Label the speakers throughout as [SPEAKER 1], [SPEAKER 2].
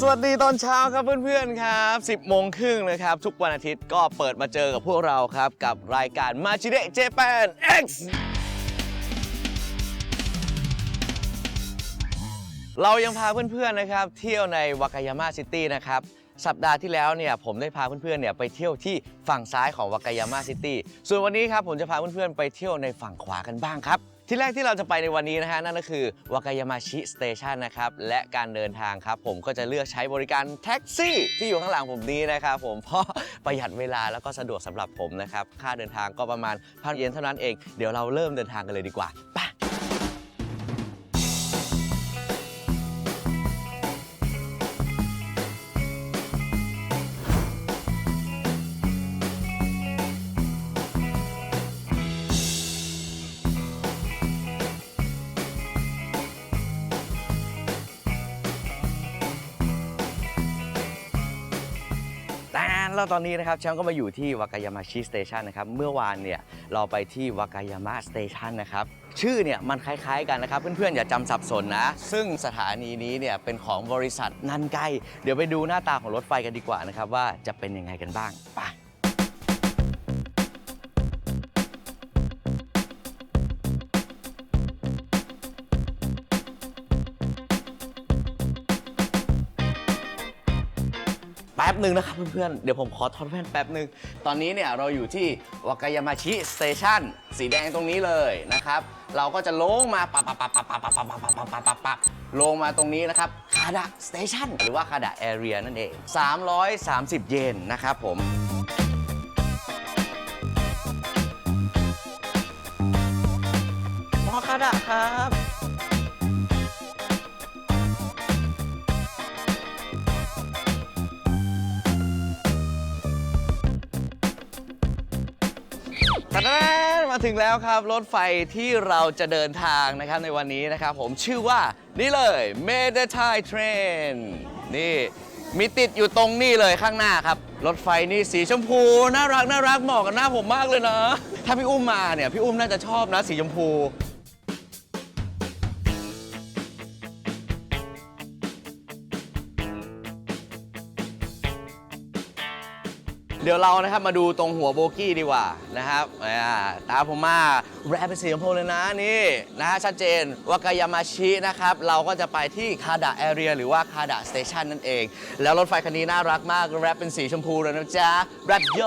[SPEAKER 1] สวัสดีตอนเช้าครับเพื่อนๆครับ 10โมงครึ่งนะครับ ทุกวันอาทิตย์ก็เปิดมาเจอกับพวกเราครับ กับรายการ m a จิเด Japan X เรายังพาเพื่อนๆนะครับ เที่ยวในวากายาม่าซิตี้นะครับ สัปดาห์ที่แล้วเนี่ยผมได้พาเพื่อนๆเนี่ยไปเที่ยวที่ฝั่งซ้ายของวากายาม่าซิตี้ส่วนวันนี้ครับผมจะพาเพื่อนๆไปเที่ยวในฝั่งขวากันบ้างครับ ที่แรกที่เราจะไปในวันนี้นะฮะนั่นก็คือวากายามาชิสเตชันนะครับและการเดินทางครับผมก็จะเลือกใช้บริการแท็กซี่ที่อยู่ข้างหลังผมนี้นะครับผมเพราะประหยัดเวลาแล้วก็สะดวกสำหรับผมนะครับค่าเดินทางก็ประมาณพันเยนเท่านั้นเองเดี๋ยวเราเริ่มเดินทางกันเลยดีกว่าไป แล้วตอนนี้นะครับแชมป์ก็มาอยู่ที่วากายามาชิสเตชันนะครับเมื่อวานเนี่ยเราไปที่วากายามาสเตชันนะครับชื่อเนี่ยมันคล้ายๆกันนะครับ เพื่อนๆ อย่าจำสับสนนะ ซึ่งสถานีนี้เนี่ยเป็นของบริษัทนันไก เดี๋ยวไปดูหน้าตาของรถไฟกันดีกว่านะครับว่าจะเป็นยังไงกันบ้างไป หนึ่งนะครับเพื่อนๆ เดี๋ยวผมขอทอดแว่นแป๊บหนึ่งตอนนี้เนี่ยเราอยู่ที่วากายามาชิสเตชันสีแดงตรงนี้เลยนะครับ เราก็จะลงมาปับปับปับปับปับปับปับปับปับปับปับปับปับลงมาตรงนี้นะครับคาดะสเตชันหรือว่าคาดะแอเรียนั่นเอง 330 เยนนะครับผมมอคาดะครับ มาถึงแล้วครับ รถไฟที่เราจะเดินทางนะครับในวันนี้นะครับ ผมชื่อว่านี่เลย m e d e t a i Train นี่มีติดอยู่ตรงนี่เลยข้างหน้าครับ รถไฟนี่สีชมพู น่ารักน่ารักเหมาะกับหน้าผมมากเลยนะ ถ้าพี่อุ้มมาเนี่ยพี่อุ้มน่าจะชอบนะสีชมพู เดี๋ยวเรานะครับมาดูตรงหัวโบกี้ดีกว่านะครับตาผมมาแรปเป็นสีชมพูเลยนะนี่นะฮะชัดเจนวากายามาชินะครับ เราก็จะไปที่คาดะแอเรียหรือว่าคาดะสเตชันนั่นเอง แล้วรถไฟคันนี้น่ารักมากแรปเป็นสีชมพูเลยนะจ๊ะแรปโย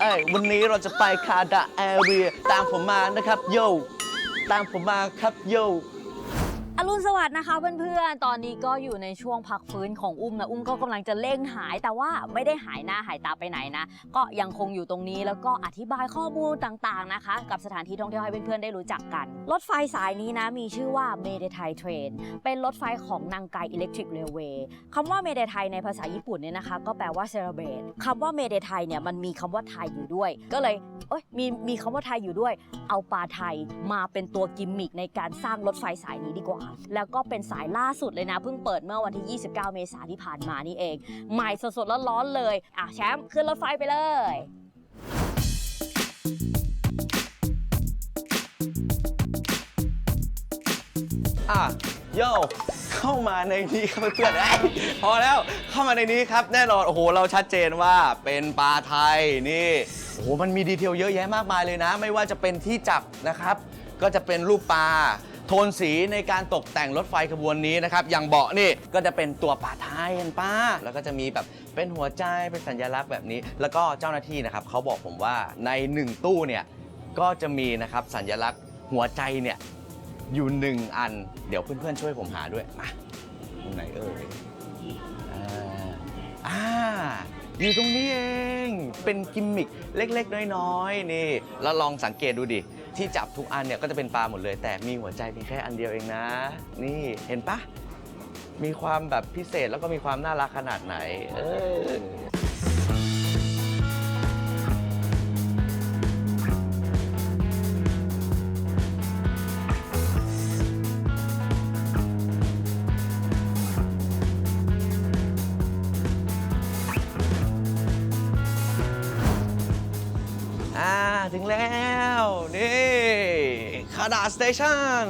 [SPEAKER 1] เอ้ยวันนี้เราจะไปคาดะแอเรียตามผมมานะครับโยตามผมมาครับโย
[SPEAKER 2] อรุณสวัสดิ์นะคะเพื่อนๆ ตอนนี้ก็อยู่ในช่วงพักฟื้นของอุ้มนะ อุ้มก็กำลังจะเร่งหาย แต่ว่าไม่ได้หายหน้าหายตาไปไหนนะ ก็ยังคงอยู่ตรงนี้แล้วก็อธิบายข้อมูลต่างๆนะคะ กับสถานที่ท่องเที่ยวให้เพื่อนๆ ได้รู้จักกัน รถไฟสายนี้นะมีชื่อว่าเมเดไทเทรนเป็นรถไฟของนางไกอิเล็กทริกเรลเวย์คำว่าเมเดไทในภาษาญี่ปุ่นเนี่ยนะคะ ก็แปลว่าเซเลบรตคำว่าเมเดไทเนี่ยมันมีคำว่าไทยอยู่ด้วย ก็เลยเอ้ยมีมีคำว่าไทยอยู่ด้วย เอาปลาไทยมาเป็นตัวกิมมิคในการสร้างรถไฟสายนี้ดีกว่าแล้วก็เป็นสายล่าสุดเลยนะเพิ่งเปิดเมื่อวันที่ 29 เมษายนที่ผ่านมานี่เอง ใหม่สดๆร้อนๆเลยอะแชมป์ขึ้นรถไฟไปเลย
[SPEAKER 1] อะโยเข้ามาในนี้ครับเพื่อนๆเอ้ยพอแล้วเข้ามาในนี้ครับ แน่นอนโอ้โหเราชัดเจนว่าเป็นปลาไทยนี่โอ้โหมันมีดีเทลเยอะแยะมากมายเลยนะ ไม่ว่าจะเป็นที่จับนะครับ ก็จะเป็นรูปปลา โทนสีในการตกแต่งรถไฟขบวนนี้นะครับ อย่างเบาะนี่ก็จะเป็นตัวปลาไทยเห็นป้า แล้วก็จะมีแบบเป็นหัวใจเป็นสัญลักษณ์แบบนี้ แล้วก็เจ้าหน้าที่นะครับเขาบอกผมว่าในหนึ่งตู้เนี่ยก็จะมีนะครับสัญลักษณ์หัวใจเนี่ยอยู่หนึ่งอัน เดี๋ยวเพื่อนๆช่วยผมหาด้วยมาตรงไหนเอ่ยอ่าอ่าอยู่ตรงนี้เอง เป็นกิมมิคเล็ก ๆ น้อยๆนี่ แล้วลองสังเกตดูดิ ที่จับทุกอันเนี่ยก็จะเป็นปลาหมดเลย แต่มีหัวใจเพียงแค่อันเดียวเองนะ นี่เห็นปะมีความแบบพิเศษแล้วก็มีความน่ารักขนาดไหน เออ ถึงแล้ว นี่คาดาสเตชัน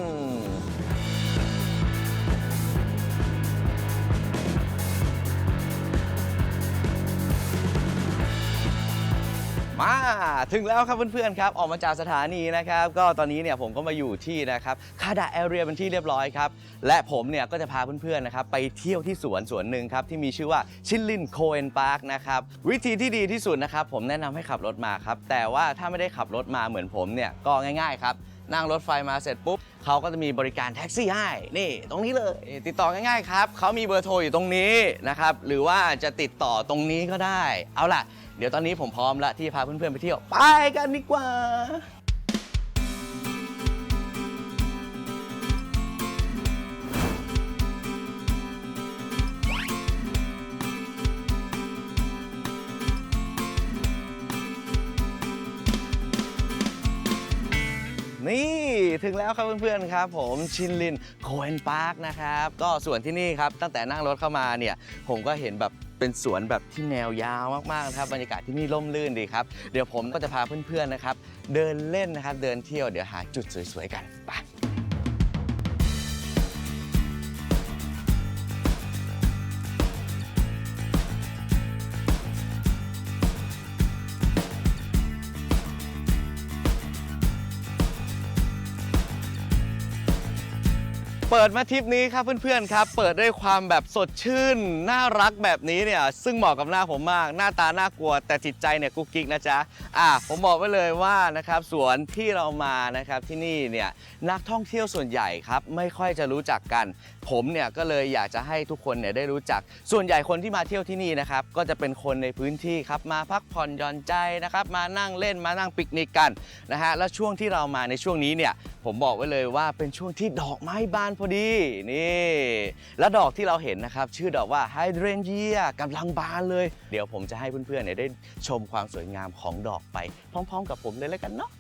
[SPEAKER 1] มาถึงแล้วครับเพื่อนๆครับออกมาจากสถานีนะครับ ก็ตอนนี้เนี่ยผมก็มาอยู่ที่นะครับคาดาแอเรียเป็นที่เรียบร้อยครับ และผมเนี่ยก็จะพาเพื่อนๆนะครับไปเที่ยวที่สวนสวนหนึ่งครับ ที่มีชื่อว่าชิลลินโคเอนพาร์คนะครับ วิธีที่ดีที่สุดนะครับ ผมแนะนำให้ขับรถมาครับ แต่ว่าถ้าไม่ได้ขับรถมาเหมือนผมเนี่ยก็ง่าย ๆ ครับ นั่งรถไฟมาเสร็จปุ๊บเขาก็จะมีบริการแท็กซี่ให้นี่ ตรงนี้เลยติดต่อง่ายๆครับเขามีเบอร์โทรอยู่ตรงนี้นะครับหรือว่าจะติดต่อตรงนี้ก็ได้ เอาล่ะ เดี๋ยวตอนนี้ผมพร้อมละที่จะพาเพื่อนๆไปเที่ยวไปกันดีกว่า ถึงแล้วครับเพื่อนๆครับ ผมชินลินโคเอนพาร์คนะครับก็ส่วนที่นี่ครับตั้งแต่นั่งรถเข้ามาเนี่ยผมก็เห็นแบบเป็นสวนแบบที่แนวยาวมากๆนะครับบรรยากาศที่นี่ร่มรื่นดีครับ เดี๋ยวผมก็จะพาเพื่อนๆนะครับ เดินเล่นนะครับ เดินเที่ยวเดี๋ยวหาจุดสวยๆกันไป เปิดมาทริปนี้ครับเพื่อนๆครับ เปิดด้วยความแบบสดชื่น น่ารักแบบนี้เนี่ย ซึ่งเหมาะกับหน้าผมมาก หน้าตาน่ากลัว แต่จิตใจเนี่ยกุ๊กกิ๊กนะจ๊ะ อะผมบอกไว้เลยว่านะครับสวนที่เรามานะครับที่นี่เนี่ยนักท่องเที่ยวส่วนใหญ่ครับไม่ค่อยจะรู้จักกัน ผมเนี่ยก็เลยอยากจะให้ทุกคนเนี่ยได้รู้จัก ส่วนใหญ่คนที่มาเที่ยวที่นี่นะครับก็จะเป็นคนในพื้นที่ครับมาพักผ่อนหย่อนใจนะครับมานั่งเล่นมานั่งปิกนิกกันนะฮะแล้วช่วงที่เรามาในช่วงนี้เนี่ยผมบอกไว้เลยว่าเป็นช่วงที่ดอกไม้บานพอดีนี่และดอกที่เราเห็นนะครับชื่อดอกว่าไฮเดรนเยียกำลังบานเลย เดี๋ยวผมจะให้เพื่อนๆเนี่ยได้ชมความสวยงามของดอกไปพร้อม ๆ กับผมเลยแล้วกันเนาะ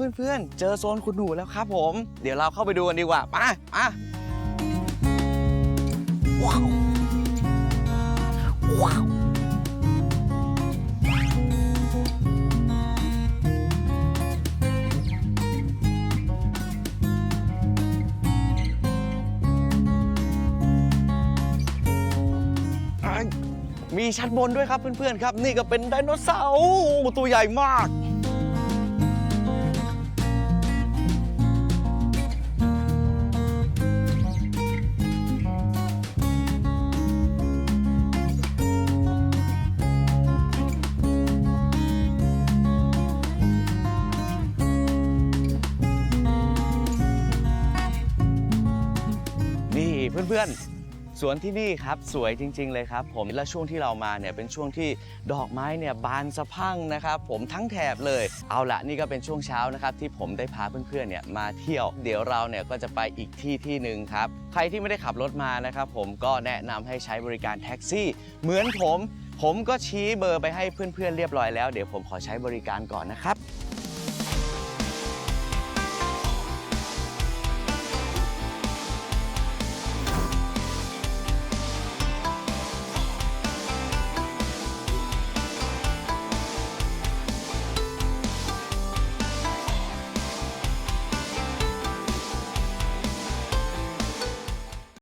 [SPEAKER 1] เพื่อนๆ เจอโซนคุณหนูแล้วครับผม เดี๋ยวเราเข้าไปดูกันดีกว่าไปอะว้าวว้าวมีชั้นบนด้วยครับเพื่อนๆครับ นี่ก็เป็นไดโนเสาร์ตัวใหญ่มาก เพื่อนๆ สวนที่นี่ครับสวยจริง ๆ เลยครับ ผมและช่วงที่เรามาเนี่ยเป็นช่วงที่ดอกไม้เนี่ยบานสะพั่งนะครับ ผมทั้งแถบเลย เอาละนี่ก็เป็นช่วงเช้านะครับ ที่ผมได้พาเพื่อนๆเนี่ยมาเที่ยว เดี๋ยวเราเนี่ยก็จะไปอีกที่ที่หนึ่งครับ ใครที่ไม่ได้ขับรถมานะครับ ผมก็แนะนำให้ใช้บริการแท็กซี่ เหมือนผม ผมก็ชี้เบอร์ไปให้เพื่อนๆเรียบร้อยแล้วเดี๋ยวผมขอใช้บริการก่อนนะครับ